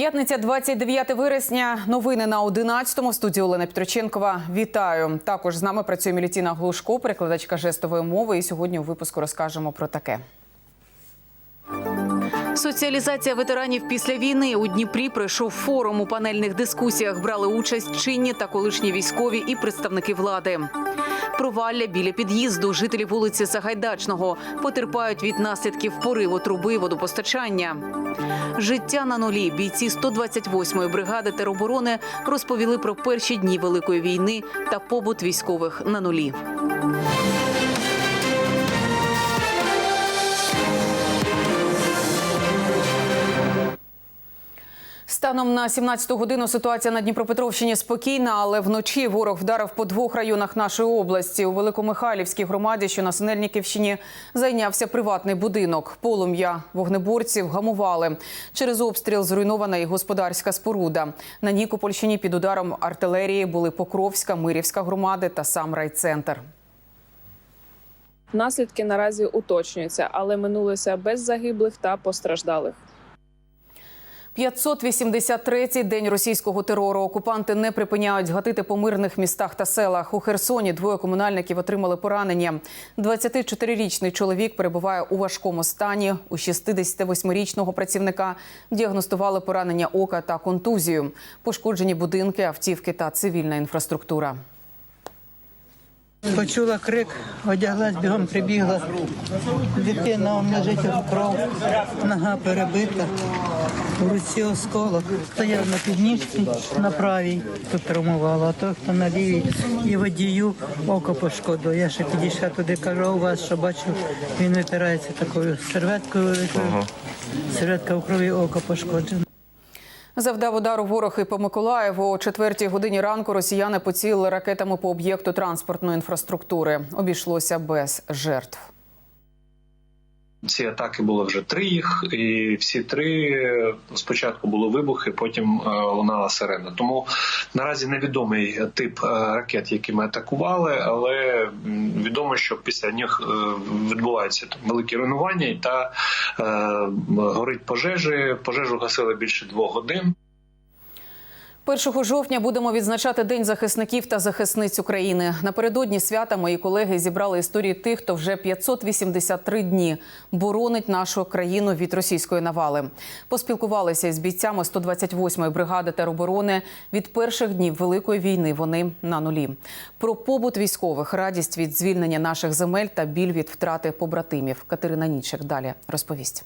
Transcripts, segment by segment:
П'ятниця, 29 вересня. Новини на 11-му. В студії Олена Петроченкова. Вітаю. Також з нами працює Мілітіна Глушко, перекладачка жестової мови. І сьогодні у випуску розкажемо про таке. Соціалізація ветеранів після війни у Дніпрі пройшов форум. У панельних дискусіях брали участь чинні та колишні військові і представники влади. Провалля біля під'їзду жителі вулиці Сагайдачного потерпають від наслідків пориву труби водопостачання. Життя на нулі бійці 128-ї бригади тероборони розповіли про перші дні великої війни та побут військових на нулі. Станом на 17-ту годину ситуація на Дніпропетровщині спокійна, але вночі ворог вдарив по двох районах нашої області. У Великомихайлівській громаді, що на Синельниківщині, зайнявся приватний будинок. Полум'я вогнеборців гамували. Через обстріл зруйнована і господарська споруда. На Нікопольщині під ударом артилерії були Покровська, Мирівська громади та сам райцентр. Наслідки наразі уточнюються, але минулися без загиблих та постраждалих. 583-й день російського терору. Окупанти не припиняють гатити по мирних містах та селах. У Херсоні двоє комунальників отримали поранення. 24-річний чоловік перебуває у важкому стані. У 68-річного працівника діагностували поранення ока та контузію. Пошкоджені будинки, автівки та цивільна інфраструктура. Почула крик, одяглась, бігом прибігла. Дитина лежить в кров, нога перебита, в руці осколок. Стояв на підніжці на правій, тут травмувала, а той, хто на лівій, і водію око пошкодило. Я ще підійшла туди, кажу, а у вас, що бачу, він витирається такою серветкою великою. Серветка в крові око пошкоджено. Завдав удару ворог і по Миколаєву. О четвертій годині ранку росіяни поцілили ракетами по об'єкту транспортної інфраструктури. Обійшлося без жертв. Ці атаки було вже три їх, і всі три спочатку були вибухи, потім е, лунала сирена. Тому наразі невідомий тип е, ракет, які ми атакували, але відомо, що після них е, відбуваються великі руйнування та е, горить пожежі. Пожежу гасили більше двох годин. 1 жовтня будемо відзначати День захисників та захисниць України. Напередодні свята мої колеги зібрали історії тих, хто вже 583 дні боронить нашу країну від російської навали. Поспілкувалися із бійцями 128-ї бригади тероборони. Від перших днів великої війни вони на нулі. Про побут військових, радість від звільнення наших земель та біль від втрати побратимів. Катерина Нічик далі розповість.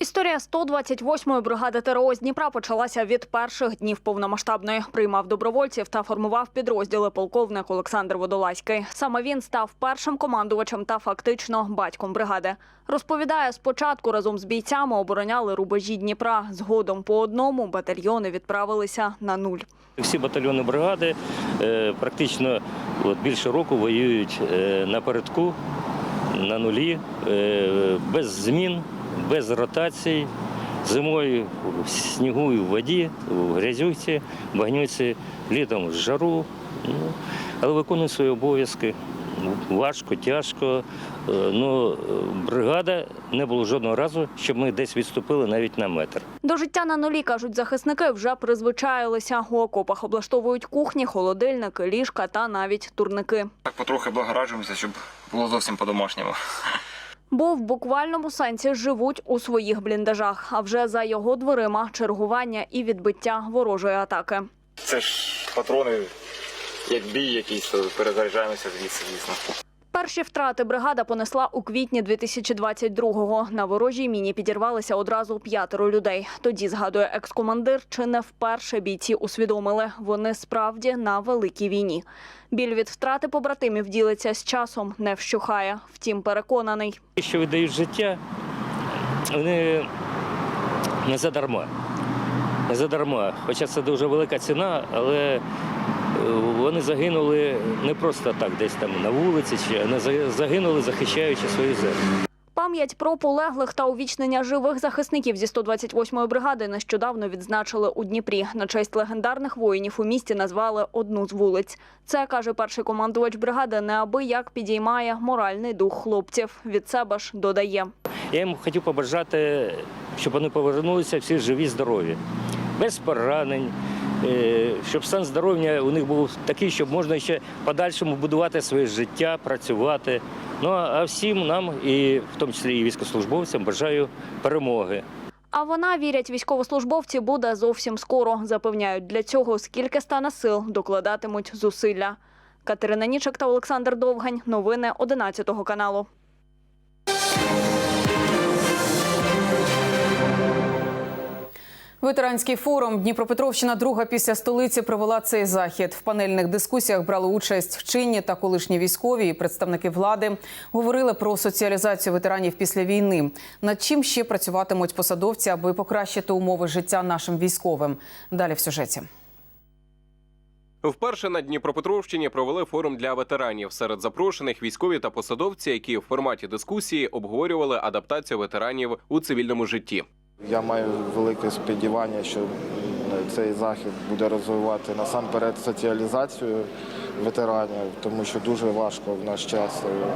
Історія 128-ї бригади ТРО з Дніпра почалася від перших днів повномасштабної. Приймав добровольців та формував підрозділи полковник Олександр Водолазький. Саме він став першим командувачем та фактично батьком бригади. Розповідає, спочатку разом з бійцями обороняли рубежі Дніпра. Згодом по одному батальйони відправилися на нуль. Всі батальйони бригади е, практично більше року воюють е, напередку, на нулі, е, без змін, без ротацій, зимою в снігу і в воді, в грязюці, багнюці, літом в жару. Ну, але виконують свої обов'язки. Важко, тяжко. Е, Ну, бригада не було жодного разу, щоб ми десь відступили навіть на метр. До життя на нулі, кажуть захисники, вже призвичаїлися. У окопах облаштовують кухні, холодильники, ліжка та навіть турники. Так потрохи благораджуємося, щоб було зовсім по-домашньому. Бо в буквальному сенсі живуть у своїх бліндажах. А вже за його дверима чергування і відбиття ворожої атаки. Це ж патрони, як бій якийсь, перезаряджаємося звідси, звісно. Перші втрати бригада понесла у квітні 2022-го. На ворожій міні підірвалися одразу п'ятеро людей. Тоді, згадує екс-командир, чи не вперше бійці усвідомили, вони справді на великій війні. Біль від втрати побратимів ділиться з часом, не вщухає. Втім, переконаний, що віддають життя, вони не задарма. Не задарма. Хоча це дуже велика ціна, але вони загинули не просто так, десь там на вулиці, чи загинули, захищаючи свою землю. Пам'ять про полеглих та увічнення живих захисників зі 128-ї бригади нещодавно відзначили у Дніпрі. На честь легендарних воїнів у місті назвали одну з вулиць. Це каже перший командувач бригади. Неабияк підіймає моральний дух хлопців. Від себе ж додає. Я їм хотів побажати щоб вони повернулися всі живі, здорові, без поранень. Е, Щоб стан здоров'я у них був такий, щоб можна ще подальшому будувати своє життя, працювати. Ну а всім нам, і в тому числі і військовослужбовцям, бажаю перемоги. А вона, вірять військовослужбовці, буде зовсім скоро. Запевняють, для цього скільки стане сил, докладатимуть зусилля. Катерина Нічик та Олександр Довгань. Новини 11 каналу. Ветеранський форум Дніпропетровщина друга після столиці провела цей захід. В панельних дискусіях брали участь чинні та колишні військові і представники влади. Говорили про соціалізацію ветеранів після війни. Над чим ще працюватимуть посадовці, аби покращити умови життя нашим військовим. Далі в сюжеті. Вперше на Дніпропетровщині провели форум для ветеранів. Серед запрошених військові та посадовці, які в форматі дискусії обговорювали адаптацію ветеранів у цивільному житті. Я маю велике сподівання, що цей захід буде розвивати насамперед соціалізацію ветеранів, тому що дуже важко в наш час е,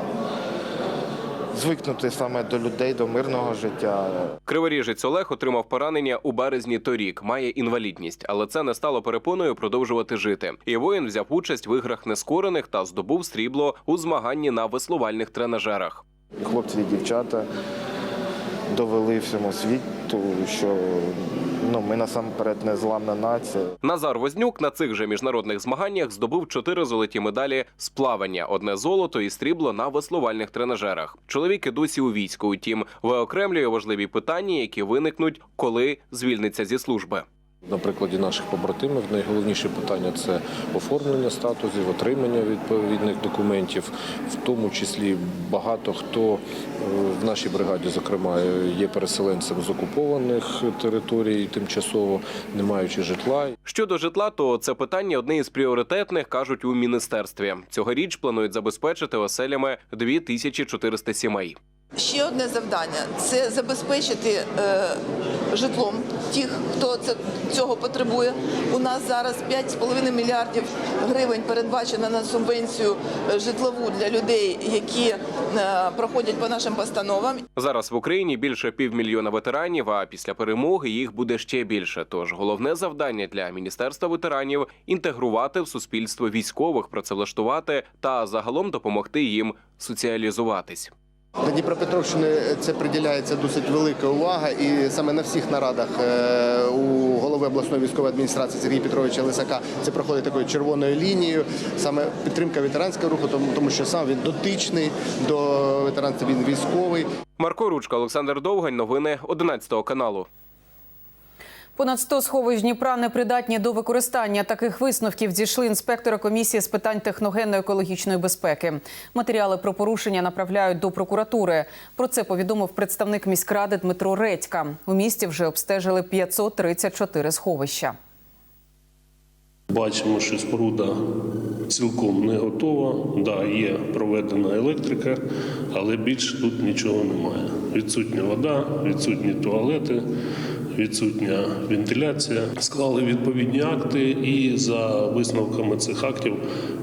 звикнути саме до людей, до мирного життя. Криворіжець Олег отримав поранення у березні торік, має інвалідність, але це не стало перепоною продовжувати жити. І воїн взяв участь в іграх нескорених та здобув срібло у змаганні на веслувальних тренажерах. Хлопці і дівчата довели всьому світу, що ну, ми насамперед не зламна нація. Назар Вознюк на цих же міжнародних змаганнях здобув чотири золоті медалі з плавання, одне золото і срібло на веслувальних тренажерах. Чоловік і досі у війську, утім, виокремлює важливі питання, які виникнуть, коли звільниться зі служби. На прикладі наших побратимів найголовніше питання це оформлення статусів, отримання відповідних документів, в тому числі багато хто е, в нашій бригаді, зокрема, є переселенцем з окупованих територій, тимчасово не маючи житла. Щодо житла, то це питання одне із пріоритетних, кажуть у міністерстві. Цьогоріч планують забезпечити оселями 2400 сімей. Ще одне завдання це забезпечити е, житлом тих, хто це, цього потребує. У нас зараз 5,5 мільярдів гривень передбачено на субвенцію е, житлову для людей, які е, проходять по нашим постановам. Зараз в Україні більше півмільйона ветеранів, а після перемоги їх буде ще більше. Тож головне завдання для міністерства ветеранів інтегрувати в суспільство військових, працевлаштувати та загалом допомогти їм соціалізуватись. На Дніпропетровщині це приділяється досить велика увага, і саме на всіх нарадах е, у голови обласної військової адміністрації Сергія Петровича Лисака це проходить такою червоною лінією. Саме підтримка ветеранського руху, тому що сам він дотичний до ветеранства, він військовий. Марко Ручка, Олександр Довгань. Новини 11 каналу. Понад 100 сховищ Дніпра непридатні до використання. Таких висновків дійшли інспектори комісії з питань техногенно-екологічної безпеки. Матеріали про порушення направляють до прокуратури. Про це повідомив представник міськради Дмитро Редька. У місті вже обстежили 534 сховища. Бачимо, що споруда цілком не готова. Да, є проведена електрика, але більше тут нічого немає. Відсутня вода, відсутні туалети, відсутня вентиляція. Склали відповідні акти, і за висновками цих актів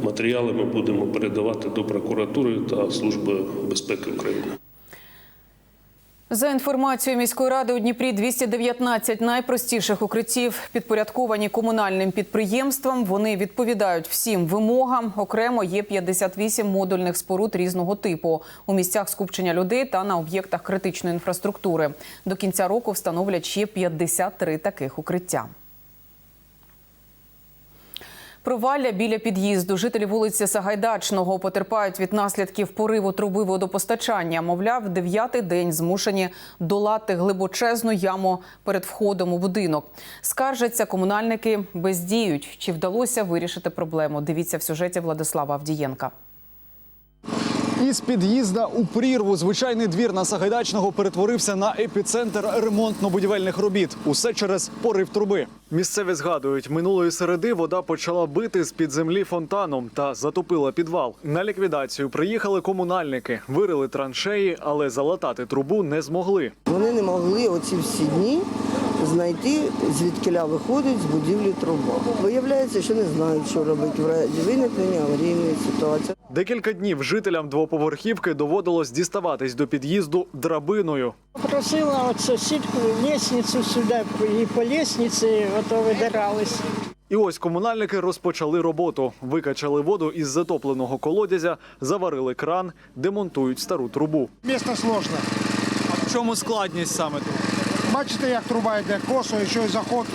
матеріали ми будемо передавати до прокуратури та Служби безпеки України. За інформацією міської ради у Дніпрі 219 найпростіших укриттів підпорядковані комунальним підприємствам. Вони відповідають всім вимогам. Окремо є 58 модульних споруд різного типу у місцях скупчення людей та на об'єктах критичної інфраструктури. До кінця року встановлять ще 53 таких укриття. Провалля біля під'їзду. Жителі вулиці Сагайдачного потерпають від наслідків пориву труби водопостачання. Мовляв, дев'ятий день змушені долати глибочезну яму перед входом у будинок. Скаржаться комунальники бездіють. Чи вдалося вирішити проблему? Дивіться в сюжеті Владислава Авдієнка. Із під'їзда у прірву звичайний двір на Сагайдачного перетворився на епіцентр ремонтно-будівельних робіт. Усе через порив труби. Місцеві згадують, минулої середи вода почала бити з під землі фонтаном та затопила підвал. На ліквідацію приїхали комунальники, вирили траншеї, але залатати трубу не змогли. Вони не могли оці всі дні знайти, звідкиля виходить з будівлі труба. Виявляється, що не знають, що робити в разі виникнення аварійної ситуації. Декілька днів жителям двоповерхівки доводилось діставатись до під'їзду драбиною. Просила от сусідку лестницю сюди, і по лестниці ото видирались. І ось комунальники розпочали роботу. Викачали воду із затопленого колодязя, заварили кран, демонтують стару трубу. Місто сложне. А в чому складність саме тут? Бачите, як труба йде косо, і що й заход,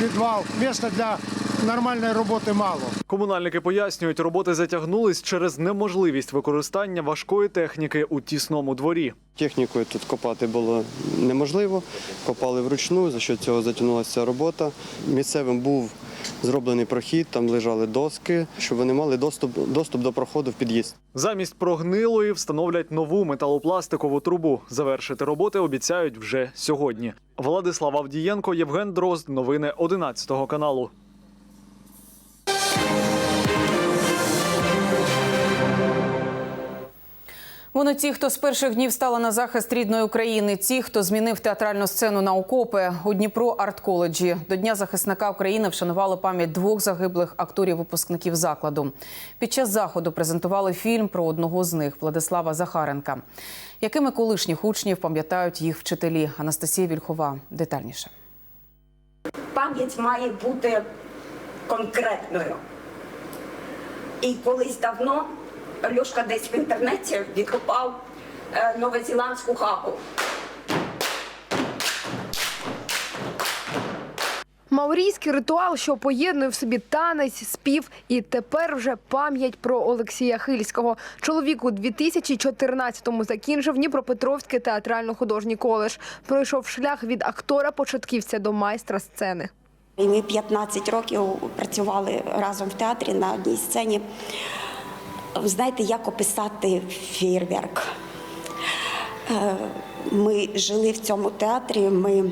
підвал. Місця для нормальної роботи мало. Комунальники пояснюють, роботи затягнулись через неможливість використання важкої техніки у тісному дворі. Технікою тут копати було неможливо. Копали вручну, за що цього затягнулася робота. Місцевим був зроблений прохід, там лежали доски, щоб вони мали доступ, доступ до проходу в під'їзд. Замість прогнилої встановлять нову металопластикову трубу. Завершити роботи обіцяють вже сьогодні. Владислав Авдієнко, Євген Дрозд. Новини 11 каналу. Вони ті, хто з перших днів стали на захист рідної України, ті, хто змінив театральну сцену на окопи у Дніпро арт-коледжі. До Дня захисника України вшанували пам'ять двох загиблих акторів-випускників закладу. Під час заходу презентували фільм про одного з них Владислава Захаренка. Якими колишніх учнів пам'ятають їх вчителі? Анастасія Вільхова детальніше. Пам'ять має бути конкретною. І колись давно Льошка десь в інтернеті відкопав е, новозеландську хапу. Маорійський ритуал, що поєднує в собі танець, спів і тепер вже пам'ять про Олексія Хильського. Чоловік у 2014-му закінчив Дніпропетровський театрально-художній коледж. Пройшов шлях від актора початківця до майстра сцени. І ми 15 років працювали разом в театрі на одній сцені. Ви Знаєте, як описати фейерверк? Е, Ми жили в цьому театрі, ми,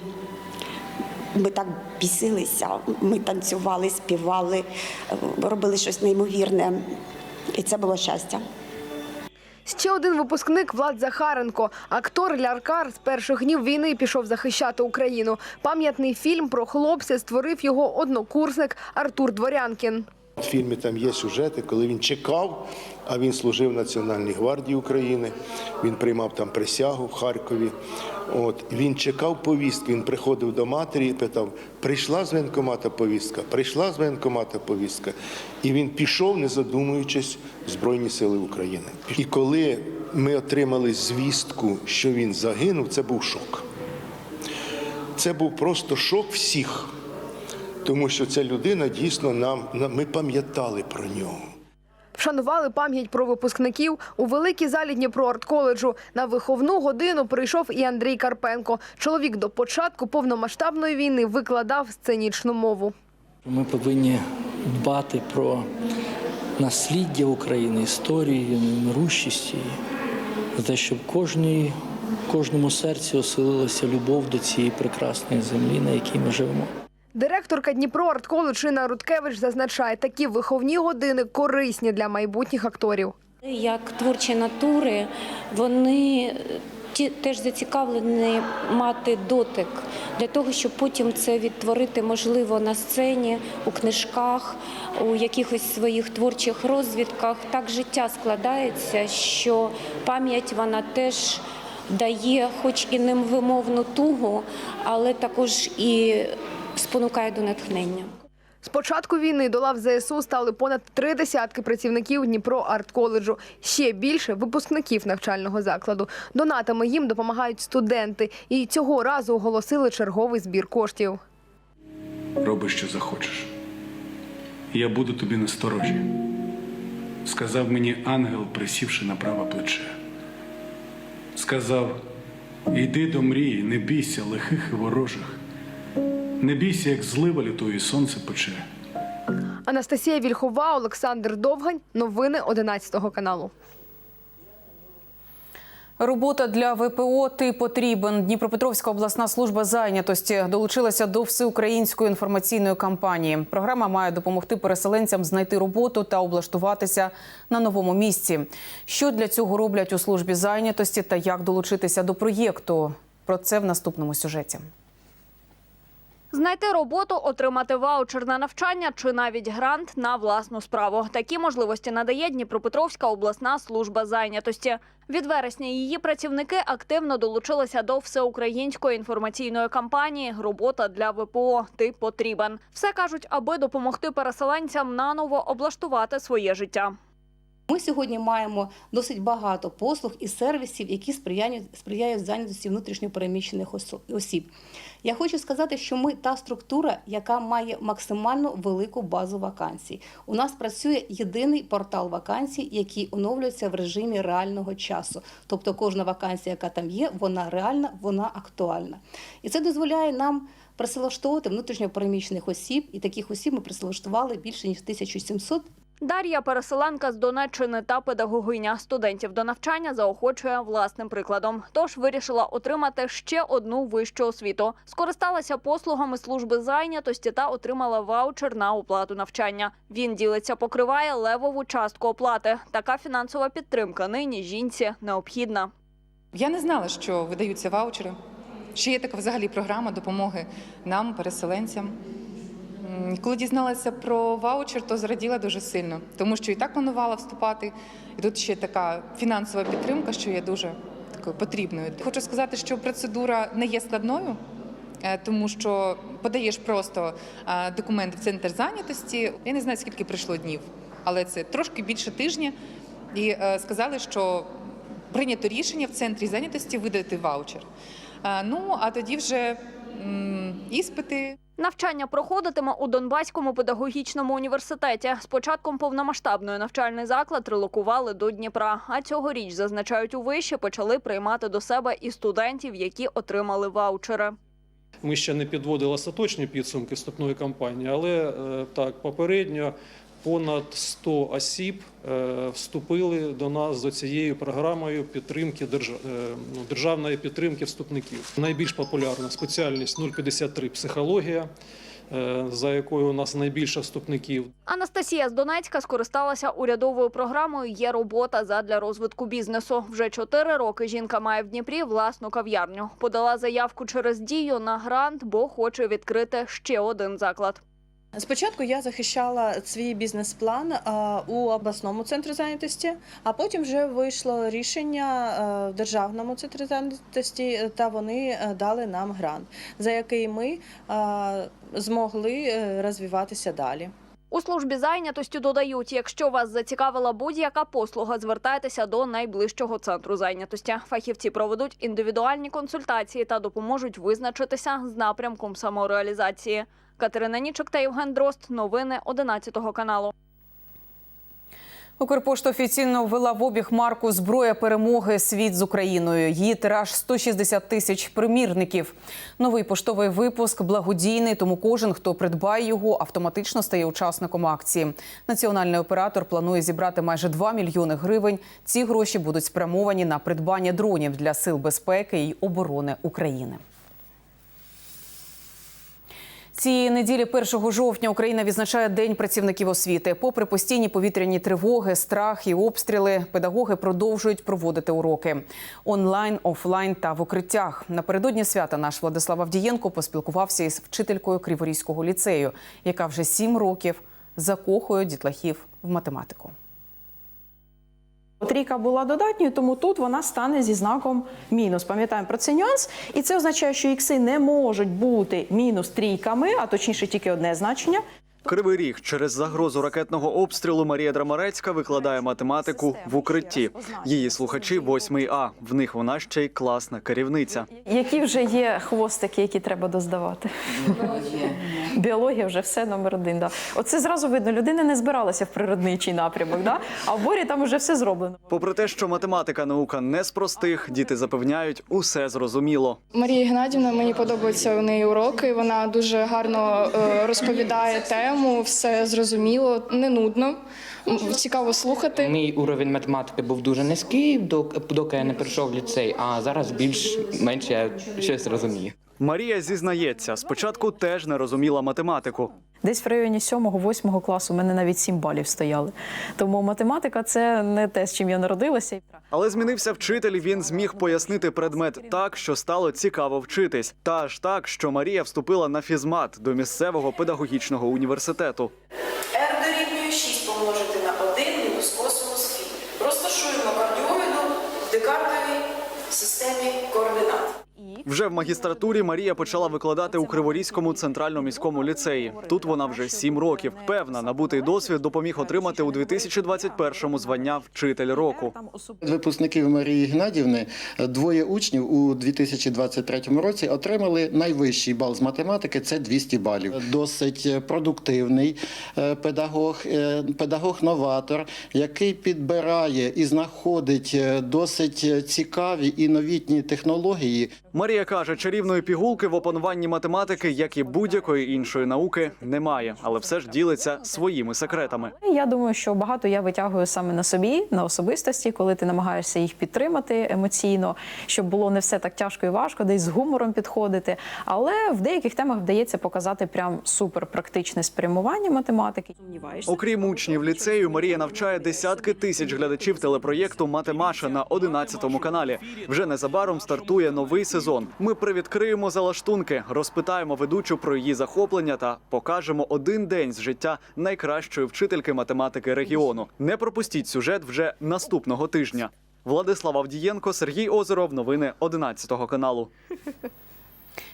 ми так бісилися, ми танцювали, співали, е, робили щось неймовірне. І це було щастя. Ще один випускник Влад Захаренко. Актор ляркар з перших днів війни пішов захищати Україну. Пам'ятний фільм про хлопця створив його однокурсник Артур Дворянкін. В фільмі там є сюжети, коли він чекав, а він служив в Національній гвардії України. Він приймав там присягу в Харкові. От він чекав повістки. Він приходив до матері і питав: прийшла з воєнкомата повістка, прийшла з воєнкомата повістка. І він пішов, не задумуючись, в Збройні Сили України. І коли ми отримали звістку, що він загинув, це був шок. Це був просто шок всіх тому що ця людина дійсно нам ми пам'ятали про нього. Вшанували пам'ять про випускників у великій залі Дніпро арт-коледжу. На виховну годину прийшов і Андрій Карпенко. Чоловік до початку повномасштабної війни викладав сценічну мову. Ми повинні дбати про насліддя України, історії, нерущість її, за те, щоб кожній, кожному серці оселилася любов до цієї прекрасної землі, на якій ми живемо. Директорка Дніпро арт-коледж Інна Руткевич зазначає, такі виховні години корисні для майбутніх акторів. Як творчі натури, вони ті- теж зацікавлені мати дотик для того, щоб потім це відтворити можливо на сцені, у книжках, у якихось своїх творчих розвідках. Так життя складається, що пам'ять вона теж дає, хоч і невимовну тугу, але також і спонукає до натхнення. З початку війни до лав ЗСУ стали понад три десятки працівників Дніпро арт-коледжу. Ще більше випускників навчального закладу. Донатами їм допомагають студенти. І цього разу оголосили черговий збір коштів. Роби, що захочеш. Я буду тобі насторожі, сказав мені ангел, присівши на праве плече. Сказав: йди до мрії, не бійся лихих і ворожих. Не бійся, як злива лютої сонце пече. Анастасія Вільхова, Олександр Довгань. Новини 11 каналу. Робота для ВПО ти потрібен. Дніпропетровська обласна служба зайнятості долучилася до всеукраїнської інформаційної кампанії. Програма має допомогти переселенцям знайти роботу та облаштуватися на новому місці. Що для цього роблять у службі зайнятості та як долучитися до проєкту? Про це в наступному сюжеті. Знайти роботу, отримати ваучер на навчання чи навіть грант на власну справу. Такі можливості надає Дніпропетровська обласна служба зайнятості. Від вересня її працівники активно долучилися до всеукраїнської інформаційної кампанії Робота для ВПО. Ти потрібен. Все кажуть, аби допомогти переселенцям наново облаштувати своє життя. Ми сьогодні маємо досить багато послуг і сервісів, які сприяють, сприяють зайнятості внутрішньопереміщених осіб. Я хочу сказати, що ми та структура, яка має максимально велику базу вакансій. У нас працює єдиний портал вакансій, який оновлюється в режимі реального часу. Тобто кожна вакансія, яка там є, вона реальна, вона актуальна. І це дозволяє нам працевлаштовувати внутрішньопереміщених осіб, і таких осіб ми працевлаштували більше ніж 1700 Дар'я переселенка з Донеччини та педагогиня студентів до навчання заохочує власним прикладом. Тож вирішила отримати ще одну вищу освіту. Скористалася послугами служби зайнятості та отримала ваучер на оплату навчання. Він ділиться, покриває левову частку оплати. Така фінансова підтримка нині жінці необхідна. Я не знала, що видаються ваучери, що є така взагалі програма допомоги нам, переселенцям. Коли дізналася про ваучер, то зраділа дуже сильно, тому що і так планувала вступати. І тут ще така фінансова підтримка, що є дуже такою потрібною. Хочу сказати, що процедура не є складною, е, тому що подаєш просто е, документи в центр зайнятості. Я не знаю, скільки прийшло днів, але це трошки більше тижня. І е, сказали, що прийнято рішення в центрі зайнятості видати ваучер. Ну а тоді вже іспити. Навчання проходитиме у Донбаському педагогічному університеті. З початком повномасштабної навчальний заклад релокували до Дніпра. А цьогоріч, зазначають у виші, почали приймати до себе і студентів, які отримали ваучери. Ми ще не підводили остаточні підсумки вступної кампанії, але е, так попередньо понад 100 осіб е, вступили до нас за цією програмою підтримки е, ну, державної підтримки вступників. Найбільш популярна спеціальність 053 психологія, е, за якою у нас найбільше вступників. Анастасія з Донецька скористалася урядовою програмою Є робота задля розвитку бізнесу. Вже чотири роки жінка має в Дніпрі власну кав'ярню. Подала заявку через дію на грант, бо хоче відкрити ще один заклад. Спочатку я захищала свій бізнес-план у обласному центрі зайнятості, а потім вже вийшло рішення е, в державному центрі зайнятості, та вони е, дали нам грант, за який ми е, змогли е, розвиватися далі. У службі зайнятості додають, якщо вас зацікавила будь-яка послуга, звертайтеся до найближчого центру зайнятості. Фахівці проведуть індивідуальні консультації та допоможуть визначитися з напрямком самореалізації. Катерина Нічок та Євген Дрозд. Новини 11 каналу. Укрпошта офіційно ввела в обіг марку Зброя перемоги світ з Україною. Її тираж 160 тисяч примірників. Новий поштовий випуск благодійний, тому кожен, хто придбає його, автоматично стає учасником акції. Національний оператор планує зібрати майже 2 мільйони гривень. Ці гроші будуть спрямовані на придбання дронів для сил безпеки і оборони України. Цієї неділі, 1 жовтня, Україна відзначає День працівників освіти. Попри постійні повітряні тривоги, страх і обстріли, педагоги продовжують проводити уроки онлайн, офлайн та в укриттях. Напередодні свята наш Владислав Авдієнко поспілкувався із вчителькою Криворізького ліцею, яка вже сім років закохує дітлахів в математику. Трійка була додатньою, тому тут вона стане зі знаком мінус. Пам'ятаємо про цей нюанс. І це означає, що ікси не можуть бути мінус трійками, а точніше тільки одне значення. Кривий ріг через загрозу ракетного обстрілу Марія Драмарецька викладає математику в укритті. Її слухачі 8 А. В них вона ще й класна керівниця. Які вже є хвостики, які треба доздавати? Біологія вже все номер один. Да. Оце зразу видно, людина не збиралася в природничий напрямок, да? а в борі там вже все зроблено. Попри те, що математика наука не з простих, діти запевняють, усе зрозуміло. Марія Геннадівна, мені подобаються у неї уроки. Вона дуже гарно е, розповідає тему, все зрозуміло, не нудно, цікаво слухати. Мій уровень математики був дуже низький, док- доки я не прийшов в ліцей, а зараз більш-менш я щось розумію. Марія зізнається, спочатку теж не розуміла математику. Десь в районі 7-8 класу у мене навіть 7 балів стояли. Тому математика це не те, з чим я народилася. Але змінився вчитель. і Він зміг пояснити предмет так, що стало цікаво вчитись, та аж так, що Марія вступила на фізмат до місцевого педагогічного університету. Вже в магістратурі Марія почала викладати у Криворізькому центральному міському ліцеї. Тут вона вже сім років. Певна, набутий досвід допоміг отримати у 2021-му звання вчитель року. Випускників Марії Геннадівни двоє учнів у 2023 році отримали найвищий бал з математики це 200 балів. Досить продуктивний е, педагог, е, педагог-новатор, який підбирає і знаходить е, досить цікаві і новітні технології. Марія каже, чарівної пігулки в опануванні математики, як і будь-якої іншої науки, немає, але все ж ділиться своїми секретами. Я думаю, що багато я витягую саме на собі, на особистості, коли ти намагаєшся їх підтримати емоційно, щоб було не все так тяжко і важко, десь з гумором підходити. Але в деяких темах вдається показати прям супер практичне спрямування математики. Окрім учнів ліцею, Марія навчає десятки тисяч глядачів телепроєкту Матемаша на 11 каналі. Вже незабаром стартує новий сезон. Ми привідкриємо залаштунки, розпитаємо ведучу про її захоплення та покажемо один день з життя найкращої вчительки математики регіону. Не пропустіть сюжет вже наступного тижня. Владислав Авдієнко, Сергій Озеров. Новини 11 каналу.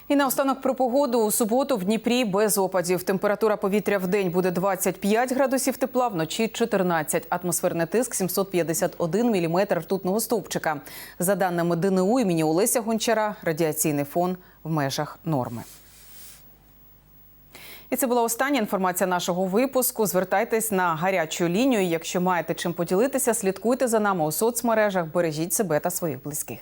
І наостанок про погоду у суботу в Дніпрі без опадів. Температура повітря в день буде 25 градусів тепла, вночі 14. Атмосферний тиск 751 міліметр ртутного стовпчика. За даними ДНУ імені Олеся Гончара, радіаційний фон в межах норми. І це була остання інформація нашого випуску. Звертайтесь на гарячу лінію. Якщо маєте чим поділитися, слідкуйте за нами у соцмережах. Бережіть себе та своїх близьких.